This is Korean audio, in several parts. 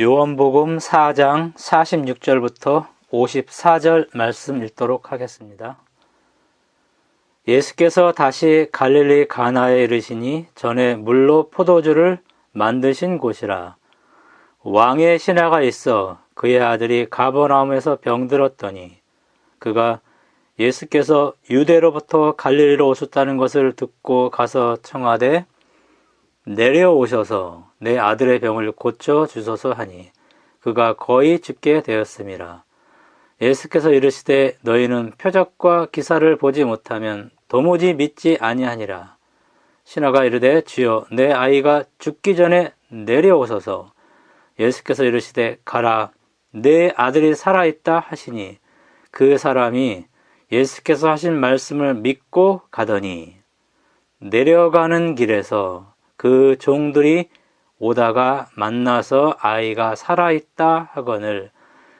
요한복음 4장 46절부터 54절 말씀 읽도록 하겠습니다. 예수께서 다시 갈릴리 가나에 이르시니 전에 물로 포도주를 만드신 곳이라 왕의 신하가 있어 그의 아들이 가버나움에서 병들었더니 그가 예수께서 유대로부터 갈릴리로 오셨다는 것을 듣고 가서 청하되 내려오셔서 내 아들의 병을 고쳐 주소서 하니 그가 거의 죽게 되었음이라. 예수께서 이르시되 너희는 표적과 기사를 보지 못하면 도무지 믿지 아니하니라. 신하가 이르되 주여 내 아이가 죽기 전에 내려오소서. 예수께서 이르시되 가라 내 아들이 살아 있다 하시니 그 사람이 예수께서 하신 말씀을 믿고 가더니 내려가는 길에서 그 종들이 오다가 만나서 아이가 살아있다 하거늘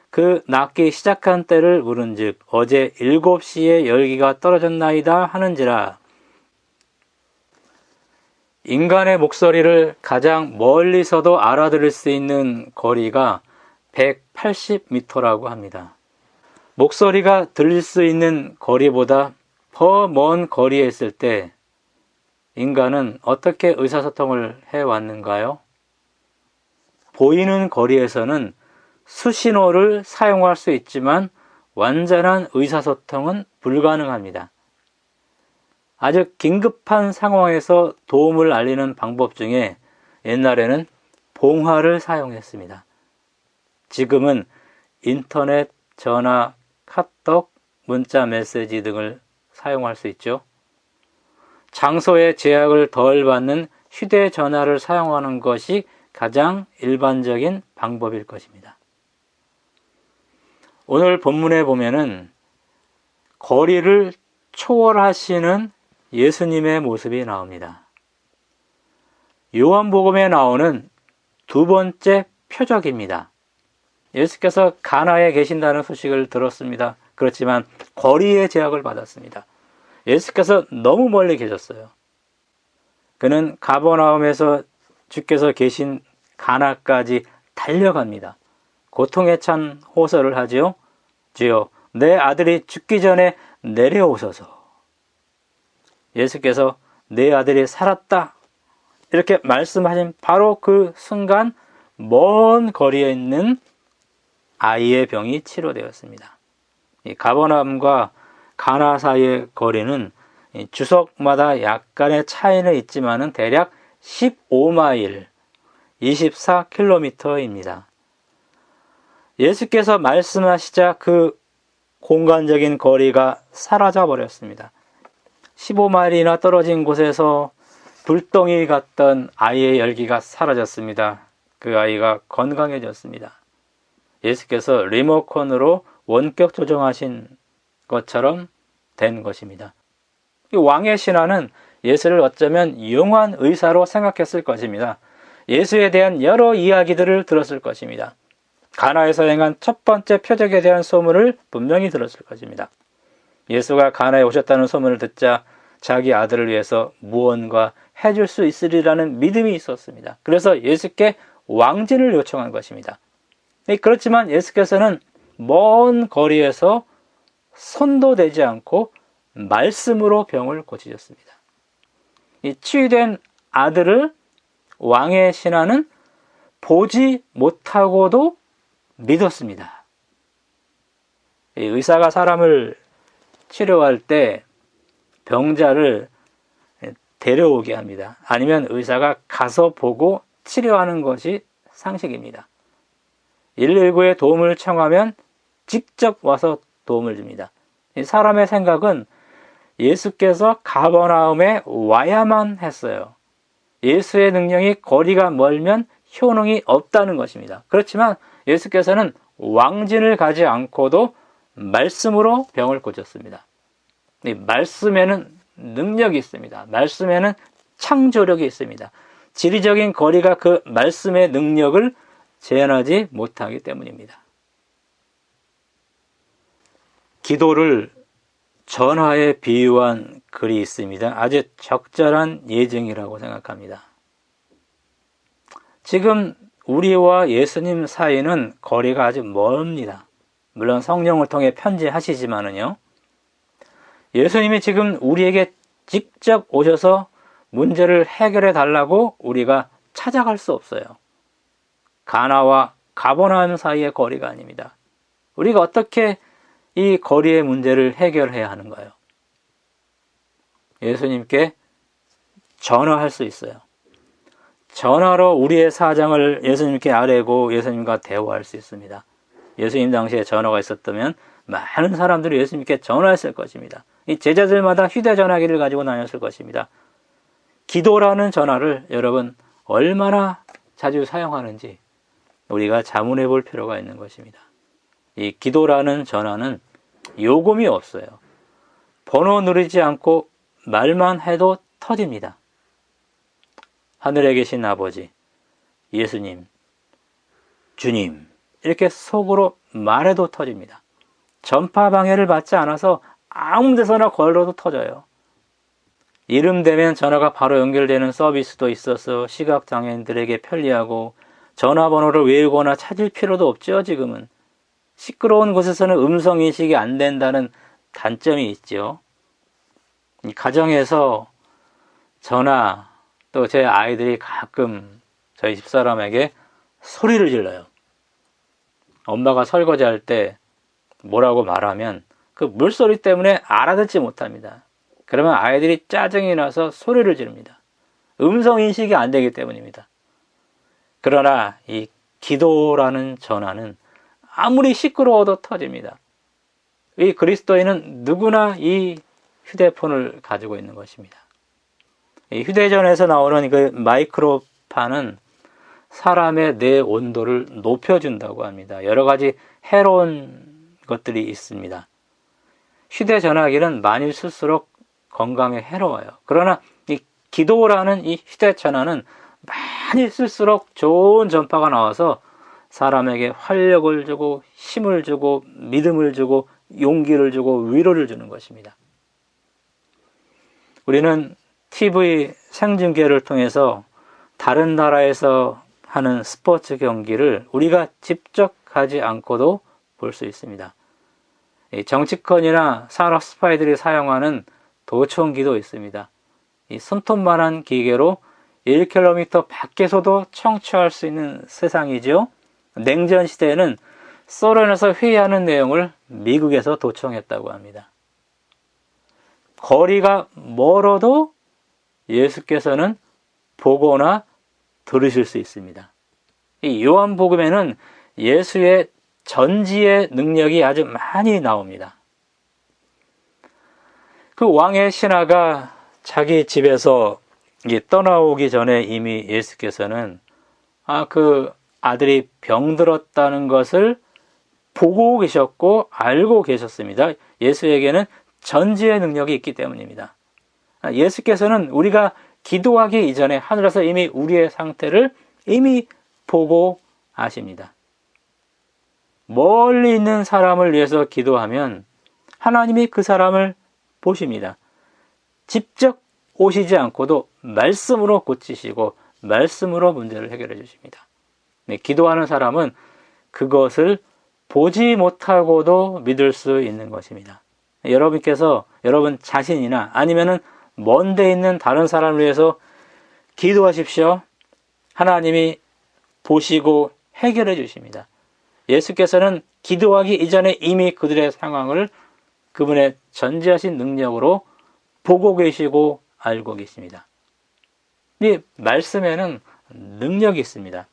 그 낳기 시작한 때를 물은즉 어제 일곱 시에 열기가 떨어졌나이다 하는지라 인간의 목소리를 가장 멀리서도 알아들을 수 있는 거리가 180m라고 합니다. 목소리가 들릴 수 있는 거리보다 더 먼 거리에 있을 때 인간은 어떻게 의사소통을 해왔는가요? 보이는 거리에서는 수신호를 사용할 수 있지만 완전한 의사소통은 불가능합니다. 아주 긴급한 상황에서 도움을 알리는 방법 중에 옛날에는 봉화를 사용했습니다. 지금은 인터넷, 전화, 카톡, 문자 메시지 등을 사용할 수 있죠. 장소의 제약을 덜 받는 휴대전화를 사용하는 것이 가장 일반적인 방법일 것입니다. 오늘 본문에 보면은 거리를 초월하시는 예수님의 모습이 나옵니다. 요한복음에 나오는 두 번째 표적입니다. 예수께서 가나에 계신다는 소식을 들었습니다. 그렇지만 거리의 제약을 받았습니다. 예수께서 너무 멀리 계셨어요. 그는 가버나움에서 주께서 계신 가나까지 달려갑니다. 고통에 찬 호소를 하지요. 주여, 내 아들이 죽기 전에 내려오셔서. 예수께서 내 아들이 살았다. 이렇게 말씀하신 바로 그 순간 먼 거리에 있는 아이의 병이 치료되었습니다. 이 가버나움과 가나 사이의 거리는 주석마다 약간의 차이는 있지만은 대략 15마일, 24km입니다. 예수께서 말씀하시자 그 공간적인 거리가 사라져 버렸습니다. 15마일이나 떨어진 곳에서 불덩이 같던 아이의 열기가 사라졌습니다. 그 아이가 건강해졌습니다. 예수께서 리모컨으로 원격 조정하신 것처럼 된 것입니다. 왕의 신하는 예수를 어쩌면 유용한 의사로 생각했을 것입니다. 예수에 대한 여러 이야기들을 들었을 것입니다. 가나에서 행한 첫 번째 표적에 대한 소문을 분명히 들었을 것입니다. 예수가 가나에 오셨다는 소문을 듣자 자기 아들을 위해서 무언가 해줄 수 있으리라는 믿음이 있었습니다. 그래서 예수께 왕진을 요청한 것입니다. 네, 그렇지만 예수께서는 먼 거리에서 손도 대지 않고 말씀으로 병을 고치셨습니다. 이 치유된 아들을 왕의 신하는 보지 못하고도 믿었습니다. 의사가 사람을 치료할 때 병자를 데려오게 합니다. 아니면 의사가 가서 보고 치료하는 것이 상식입니다. 119에 도움을 청하면 직접 와서 도움을 줍니다. 사람의 생각은 예수께서 가버나움에 와야만 했어요. 예수의 능력이 거리가 멀면 효능이 없다는 것입니다. 그렇지만 예수께서는 왕진을 가지 않고도 말씀으로 병을 고쳤습니다. 말씀에는 능력이 있습니다. 말씀에는 창조력이 있습니다. 지리적인 거리가 그 말씀의 능력을 제한하지 못하기 때문입니다. 기도를 전화에 비유한 글이 있습니다. 아주 적절한 예증이라고 생각합니다. 지금 우리와 예수님 사이는 거리가 아주 멀습니다. 물론 성령을 통해 편지하시지만은요. 예수님이 지금 우리에게 직접 오셔서 문제를 해결해 달라고 우리가 찾아갈 수 없어요. 가나와 가보나움 사이의 거리가 아닙니다. 우리가 어떻게 이 거리의 문제를 해결해야 하는가요? 예수님께 전화할 수 있어요. 전화로 우리의 사정을 예수님께 아뢰고 예수님과 대화할 수 있습니다. 예수님 당시에 전화가 있었다면 많은 사람들이 예수님께 전화했을 것입니다. 이 제자들마다 휴대전화기를 가지고 다녔을 것입니다. 기도라는 전화를 여러분 얼마나 자주 사용하는지 우리가 자문해 볼 필요가 있는 것입니다. 이 기도라는 전화는 요금이 없어요. 번호 누르지 않고 말만 해도 터집니다. 하늘에 계신 아버지, 예수님, 주님, 이렇게 속으로 말해도 터집니다. 전파 방해를 받지 않아서 아무 데서나 걸러도 터져요. 이름 되면 전화가 바로 연결되는 서비스도 있어서 시각장애인들에게 편리하고 전화번호를 외우거나 찾을 필요도 없죠, 지금은. 시끄러운 곳에서는 음성 인식이 안 된다는 단점이 있죠. 가정에서 전화 또제 아이들이 가끔 저희 집사람에게 소리를 질러요. 엄마가 설거지 할 때 뭐라고 말하면 그 물소리 때문에 알아듣지 못합니다. 그러면 아이들이 짜증이 나서 소리를 지릅니다. 음성 인식이 안 되기 때문입니다. 그러나 이 기도라는 전화는 아무리 시끄러워도 터집니다. 이 그리스도인은 누구나 이 휴대폰을 가지고 있는 것입니다. 이 휴대전에서 나오는 그 마이크로판은 사람의 뇌 온도를 높여준다고 합니다. 여러 가지 해로운 것들이 있습니다. 휴대전화기는 많이 쓸수록 건강에 해로워요. 그러나 이 기도라는 이 휴대전화는 많이 쓸수록 좋은 전파가 나와서 사람에게 활력을 주고 힘을 주고 믿음을 주고 용기를 주고 위로를 주는 것입니다. 우리는 TV 생중계를 통해서 다른 나라에서 하는 스포츠 경기를 우리가 직접 가지 않고도 볼 수 있습니다. 정치권이나 산업 스파이들이 사용하는 도청기도 있습니다. 이 손톱만한 기계로 1km 밖에서도 청취할 수 있는 세상이죠. 냉전 시대에는 소련에서 회의하는 내용을 미국에서 도청했다고 합니다. 거리가 멀어도 예수께서는 보거나 들으실 수 있습니다. 이 요한복음에는 예수의 전지의 능력이 아주 많이 나옵니다. 그 왕의 신하가 자기 집에서 떠나오기 전에 이미 예수께서는 아, 그 아들이 병들었다는 것을 보고 계셨고 알고 계셨습니다. 예수에게는 전지의 능력이 있기 때문입니다. 아, 예수께서는 우리가 기도하기 이전에 하늘에서 이미 우리의 상태를 이미 보고 아십니다. 멀리 있는 사람을 위해서 기도하면 하나님이 그 사람을 보십니다. 직접 오시지 않고도 말씀으로 고치시고 말씀으로 문제를 해결해 주십니다. 네, 기도하는 사람은 그것을 보지 못하고도 믿을 수 있는 것입니다. 여러분께서 여러분 자신이나 아니면은 먼데 있는 다른 사람을 위해서 기도하십시오. 하나님이 보시고 해결해 주십니다. 예수께서는 기도하기 이전에 이미 그들의 상황을 그분의 전지하신 능력으로 보고 계시고 알고 계십니다. 이 말씀에는 능력이 있습니다.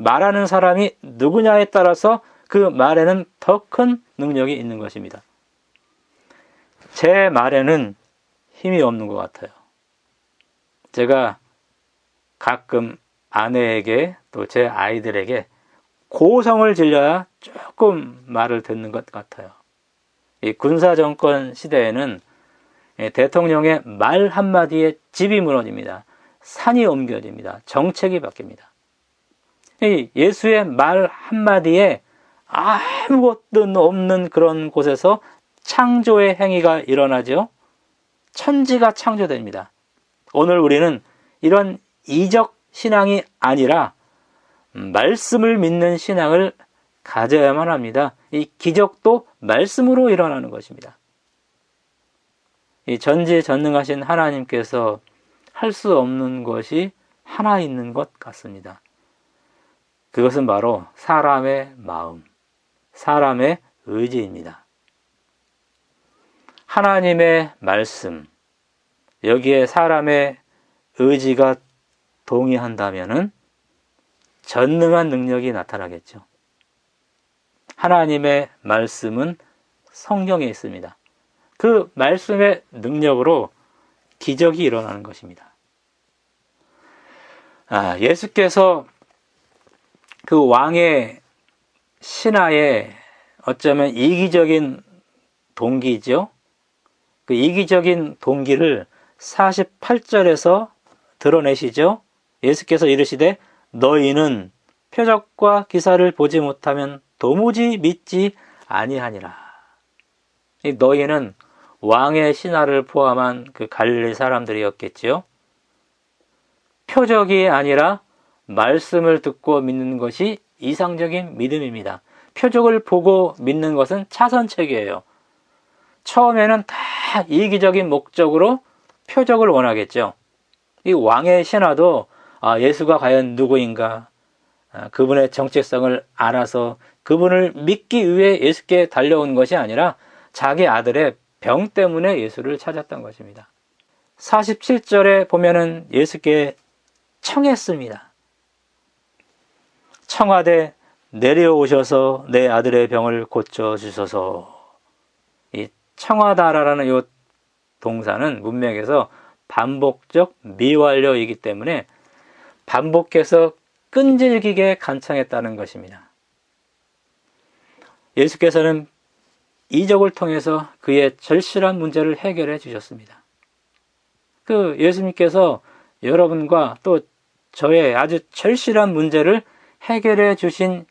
말하는 사람이 누구냐에 따라서 그 말에는 더 큰 능력이 있는 것입니다. 제 말에는 힘이 없는 것 같아요. 제가 가끔 아내에게 또 제 아이들에게 고성을 질려야 조금 말을 듣는 것 같아요. 이 군사 정권 시대에는 대통령의 말 한마디에 집이 무너집니다. 산이 옮겨집니다. 정책이 바뀝니다. 예수의 말 한마디에 아무것도 없는 그런 곳에서 창조의 행위가 일어나죠. 천지가 창조됩니다. 오늘 우리는 이런 이적 신앙이 아니라 말씀을 믿는 신앙을 가져야만 합니다. 이 기적도 말씀으로 일어나는 것입니다. 이 전지전능하신 하나님께서 할 수 없는 것이 하나 있는 것 같습니다. 그것은 바로 사람의 마음, 사람의 의지입니다. 하나님의 말씀, 여기에 사람의 의지가 동의한다면은 전능한 능력이 나타나겠죠. 하나님의 말씀은 성경에 있습니다. 그 말씀의 능력으로 기적이 일어나는 것입니다. 아, 예수께서 그 왕의 신하의 어쩌면 이기적인 동기죠. 그 이기적인 동기를 48절에서 드러내시죠. 예수께서 이르시되 너희는 표적과 기사를 보지 못하면 도무지 믿지 아니하니라. 너희는 왕의 신하를 포함한 그 갈릴리 사람들이었겠지요. 표적이 아니라 말씀을 듣고 믿는 것이 이상적인 믿음입니다. 표적을 보고 믿는 것은 차선책이에요. 처음에는 다 이기적인 목적으로 표적을 원하겠죠. 이 왕의 신하도 아, 예수가 과연 누구인가, 아, 그분의 정체성을 알아서 그분을 믿기 위해 예수께 달려온 것이 아니라 자기 아들의 병 때문에 예수를 찾았던 것입니다. 47절에 보면은 예수께 청했습니다. 청하되 내려오셔서 내 아들의 병을 고쳐 주소서. 이 청하다라는 이 동사는 문맥에서 반복적 미완료이기 때문에 반복해서 끈질기게 간청했다는 것입니다. 예수께서는 이적을 통해서 그의 절실한 문제를 해결해 주셨습니다. 그 예수님께서 여러분과 또 저의 아주 절실한 문제를 해결해 주신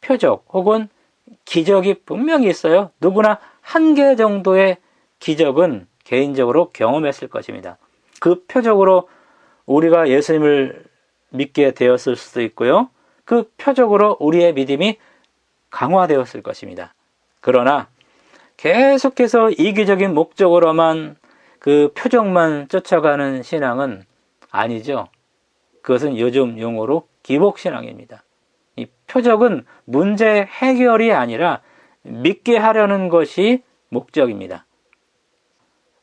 표적 혹은 기적이 분명히 있어요. 누구나 한 개 정도의 기적은 개인적으로 경험했을 것입니다. 그 표적으로 우리가 예수님을 믿게 되었을 수도 있고요. 그 표적으로 우리의 믿음이 강화되었을 것입니다. 그러나 계속해서 이기적인 목적으로만 그 표적만 쫓아가는 신앙은 아니죠. 그것은 요즘 용어로 기복신앙입니다. 이 표적은 문제 해결이 아니라 믿게 하려는 것이 목적입니다.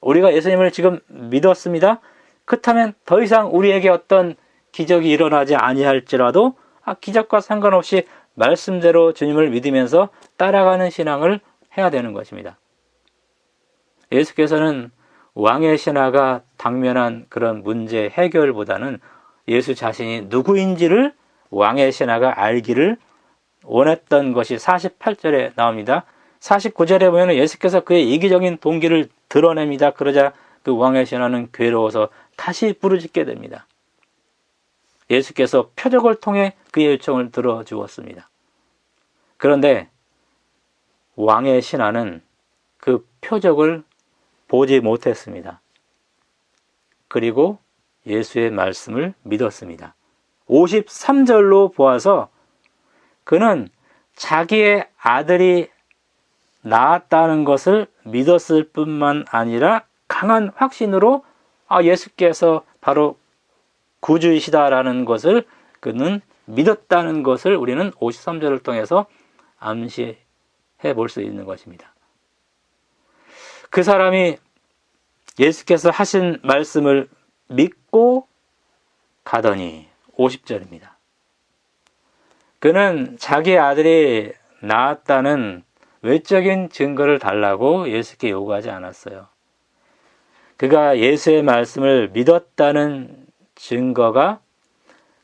우리가 예수님을 지금 믿었습니다. 그렇다면 더 이상 우리에게 어떤 기적이 일어나지 아니할지라도 아, 기적과 상관없이 말씀대로 주님을 믿으면서 따라가는 신앙을 해야 되는 것입니다. 예수께서는 왕의 신하가 당면한 그런 문제 해결보다는 예수 자신이 누구인지를 왕의 신하가 알기를 원했던 것이 48절에 나옵니다. 49절에 보면 예수께서 그의 이기적인 동기를 드러냅니다. 그러자 그 왕의 신하는 괴로워서 다시 부르짖게 됩니다. 예수께서 표적을 통해 그의 요청을 들어주었습니다. 그런데 왕의 신하는 그 표적을 보지 못했습니다. 그리고 예수의 말씀을 믿었습니다. 53절로 보아서 그는 자기의 아들이 나았다는 것을 믿었을 뿐만 아니라 강한 확신으로 아, 예수께서 바로 구주이시다라는 것을 그는 믿었다는 것을 우리는 53절을 통해서 암시해 볼 수 있는 것입니다. 그 사람이 예수께서 하신 말씀을 믿고 가더니 50절입니다. 그는 자기 아들이 낳았다는 외적인 증거를 달라고 예수께 요구하지 않았어요. 그가 예수의 말씀을 믿었다는 증거가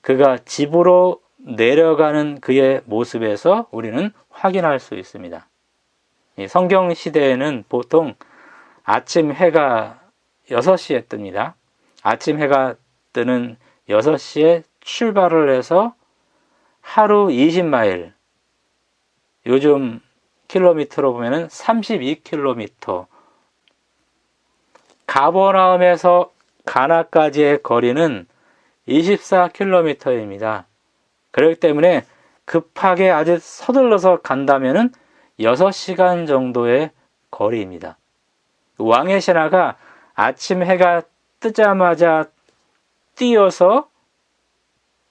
그가 집으로 내려가는 그의 모습에서 우리는 확인할 수 있습니다. 성경 시대에는 보통 아침 해가 6시에 뜹니다. 아침 해가 뜨는 6시에 출발을 해서 하루 20마일, 요즘 킬로미터로 보면 32킬로미터, 가버나움에서 가나까지의 거리는 24km입니다. 그렇기 때문에 급하게 아주 서둘러서 간다면은 6시간 정도의 거리입니다. 왕의 신하가 아침 해가 뜨자마자 뛰어서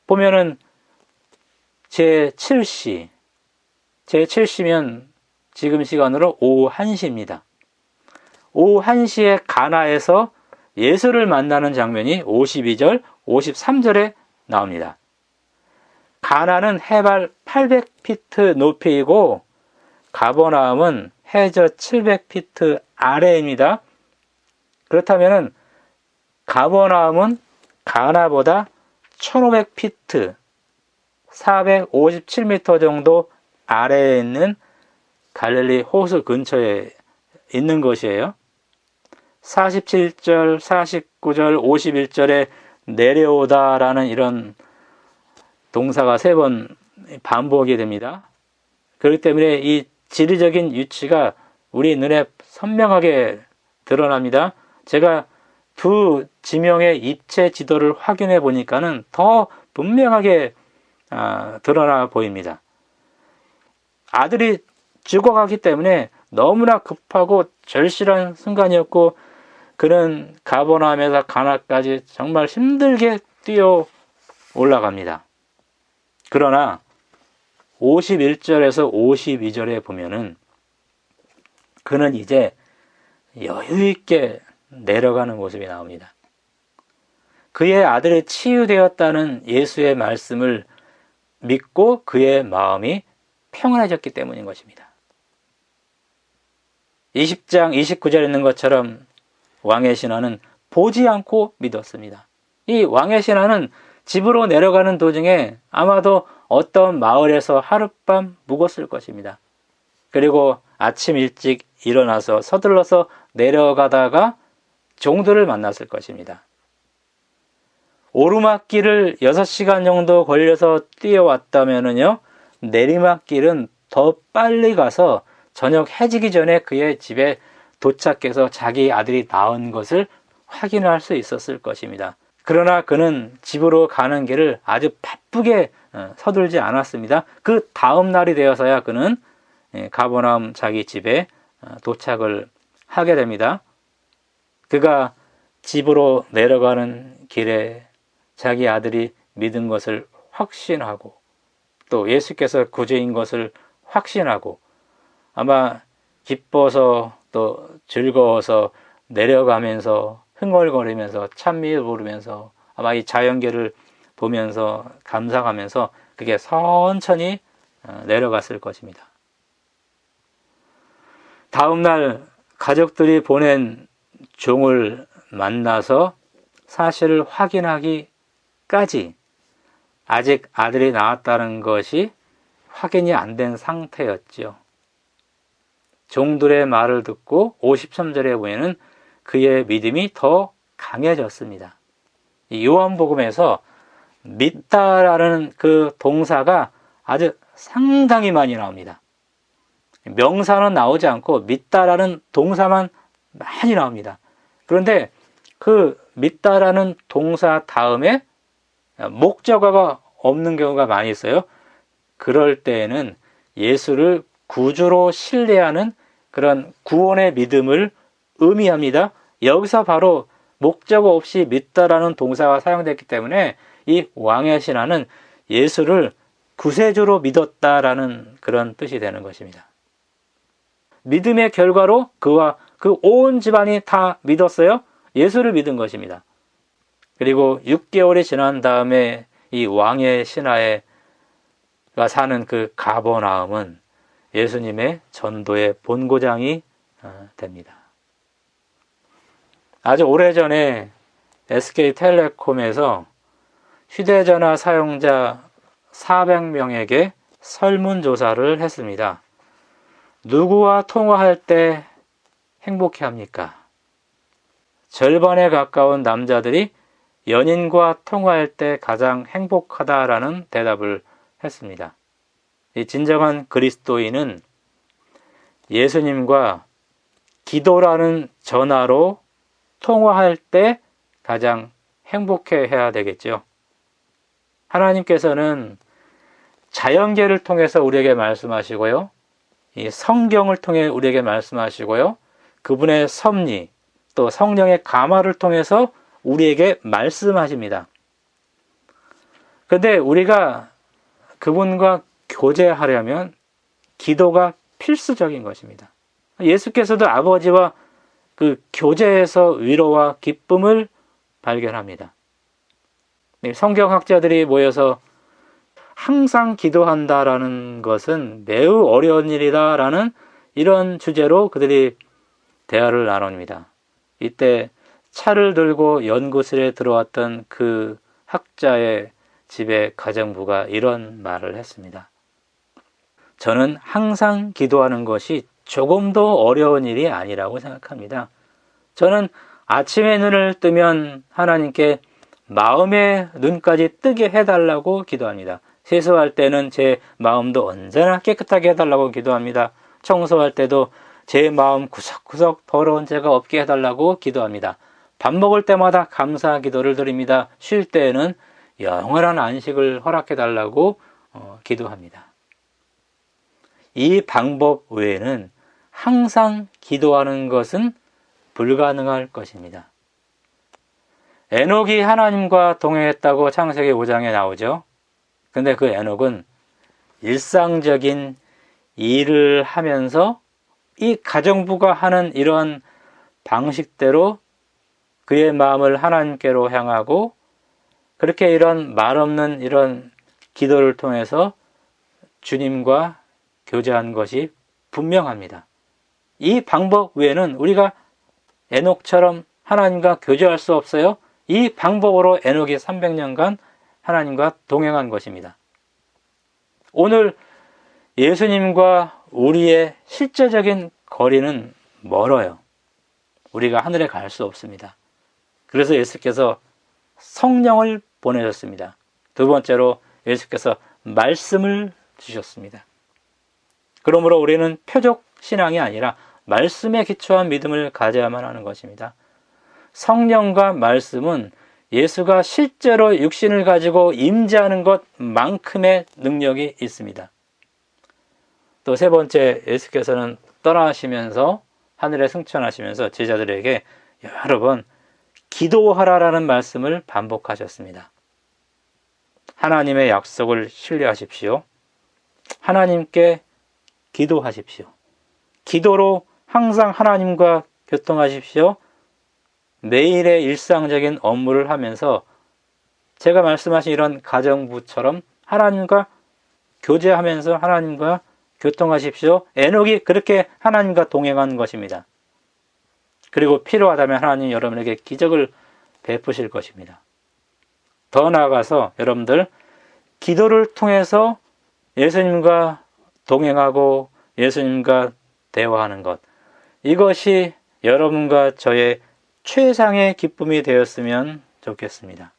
보면은 제 7시, 제 7시면 지금 시간으로 오후 1시입니다. 오후 1시에 가나에서 예수를 만나는 장면이 52절, 53절에 나옵니다. 가나는 해발 800피트 높이이고 가버나움은 해저 700피트 아래입니다. 그렇다면 가버나움은 가나보다 1500피트 457m 정도 아래에 있는 갈릴리 호수 근처에 있는 것이에요. 47절, 49절, 51절에 내려오다라는 이런 동사가 세 번 반복이 됩니다. 그렇기 때문에 이 지리적인 위치가 우리 눈에 선명하게 드러납니다. 제가 두 지명의 입체 지도를 확인해 보니까는 더 분명하게 아, 드러나 보입니다. 아들이 죽어가기 때문에 너무나 급하고 절실한 순간이었고 그는 가버나움에서 가나까지 정말 힘들게 뛰어 올라갑니다. 그러나 51절에서 52절에 보면은 그는 이제 여유 있게 내려가는 모습이 나옵니다. 그의 아들이 치유되었다는 예수의 말씀을 믿고 그의 마음이 평안해졌기 때문인 것입니다. 20장 29절에 있는 것처럼 왕의 신하는 보지 않고 믿었습니다. 이 왕의 신하는 집으로 내려가는 도중에 아마도 어떤 마을에서 하룻밤 묵었을 것입니다. 그리고 아침 일찍 일어나서 서둘러서 내려가다가 종들을 만났을 것입니다. 오르막길을 6시간 정도 걸려서 뛰어왔다면요, 내리막길은 더 빨리 가서 저녁 해지기 전에 그의 집에 도착해서 자기 아들이 낳은 것을 확인할 수 있었을 것입니다. 그러나 그는 집으로 가는 길을 아주 바쁘게 어, 서둘지 않았습니다. 그 다음 날이 되어서야 그는 예, 가버나움 자기 집에 어, 도착을 하게 됩니다. 그가 집으로 내려가는 길에 자기 아들이 믿은 것을 확신하고 또 예수께서 구주인 것을 확신하고 아마 기뻐서 또 즐거워서 내려가면서 흥얼거리면서 찬미를 부르면서 아마 이 자연계를 보면서 감상하면서 그게 천천히 어, 내려갔을 것입니다. 다음 날 가족들이 보낸 종을 만나서 사실을 확인하기 까지 아직 아들이 나왔다는 것이 확인이 안 된 상태였죠. 종들의 말을 듣고 53절에 보면은 그의 믿음이 더 강해졌습니다. 요한복음에서 믿다라는 그 동사가 아주 상당히 많이 나옵니다. 명사는 나오지 않고 믿다라는 동사만 많이 나옵니다. 그런데 그 믿다라는 동사 다음에 목적어가 없는 경우가 많이 있어요. 그럴 때에는 예수를 구주로 신뢰하는 그런 구원의 믿음을 의미합니다. 여기서 바로 목적 없이 믿다라는 동사가 사용됐기 때문에 이 왕의 신하는 예수를 구세주로 믿었다라는 그런 뜻이 되는 것입니다. 믿음의 결과로 그와 그 온 집안이 다 믿었어요. 예수를 믿은 것입니다. 그리고 6개월이 지난 다음에 이 왕의 신하가 사는 그 가버나움은 예수님의 전도의 본고장이 어, 됩니다. 아주 오래전에 SK텔레콤에서 휴대전화 사용자 400명에게 설문조사를 했습니다. 누구와 통화할 때 행복해 합니까? 절반에 가까운 남자들이 연인과 통화할 때 가장 행복하다라는 대답을 했습니다. 이 진정한 그리스도인은 예수님과 기도라는 전화로 통화할 때 가장 행복해 해야 되겠죠. 하나님께서는 자연계를 통해서 우리에게 말씀하시고요. 이 성경을 통해 우리에게 말씀하시고요. 그분의 섭리, 또 성령의 감화를 통해서 우리에게 말씀하십니다. 근데 우리가 그분과 교제하려면 기도가 필수적인 것입니다. 예수께서도 아버지와 그 교제에서 위로와 기쁨을 발견합니다. 네, 성경학자들이 모여서 항상 기도한다라는 것은 매우 어려운 일이다라는 이런 주제로 그들이 대화를 나눕니다. 이때 차를 들고 연구실에 들어왔던 그 학자의 집에 가정부가 이런 말을 했습니다. 저는 항상 기도하는 것이 조금도 어려운 일이 아니라고 생각합니다. 저는 아침에 눈을 뜨면 하나님께 마음의 눈까지 뜨게 해달라고 기도합니다. 세수할 때는 제 마음도 언제나 깨끗하게 해달라고 기도합니다. 청소할 때도 제 마음 구석구석 더러운 죄가 없게 해달라고 기도합니다. 밥 먹을 때마다 감사 기도를 드립니다. 쉴 때에는 영원한 안식을 허락해 달라고 어, 기도합니다. 이 방법 외에는 항상 기도하는 것은 불가능할 것입니다. 에녹이 하나님과 동행했다고 창세기 5장에 나오죠. 근데 그 에녹은 일상적인 일을 하면서 이 가정부가 하는 이런 방식대로 그의 마음을 하나님께로 향하고 그렇게 이런 말 없는 이런 기도를 통해서 주님과 교제한 것이 분명합니다. 이 방법 외에는 우리가 에녹처럼 하나님과 교제할 수 없어요. 이 방법으로 에녹이 300년간 하나님과 동행한 것입니다. 오늘 예수님과 우리의 실제적인 거리는 멀어요. 우리가 하늘에 갈 수 없습니다. 그래서 예수께서 성령을 보내셨습니다. 두 번째로 예수께서 말씀을 주셨습니다. 그러므로 우리는 표적 신앙이 아니라 말씀에 기초한 믿음을 가져야만 하는 것입니다. 성령과 말씀은 예수가 실제로 육신을 가지고 임재하는 것만큼의 능력이 있습니다. 또 세 번째 예수께서는 떠나시면서 하늘에 승천하시면서 제자들에게 여러 번 기도하라라는 말씀을 반복하셨습니다. 하나님의 약속을 신뢰하십시오. 하나님께 기도하십시오. 기도로 항상 하나님과 교통하십시오. 매일의 일상적인 업무를 하면서 제가 말씀하신 이런 가정부처럼 하나님과 교제하면서 하나님과 교통하십시오. 에녹이 그렇게 하나님과 동행한 것입니다. 그리고 필요하다면 하나님 여러분에게 기적을 베푸실 것입니다. 더 나아가서 여러분들 기도를 통해서 예수님과 동행하고 예수님과 대화하는 것 이것이 여러분과 저의 최상의 기쁨이 되었으면 좋겠습니다.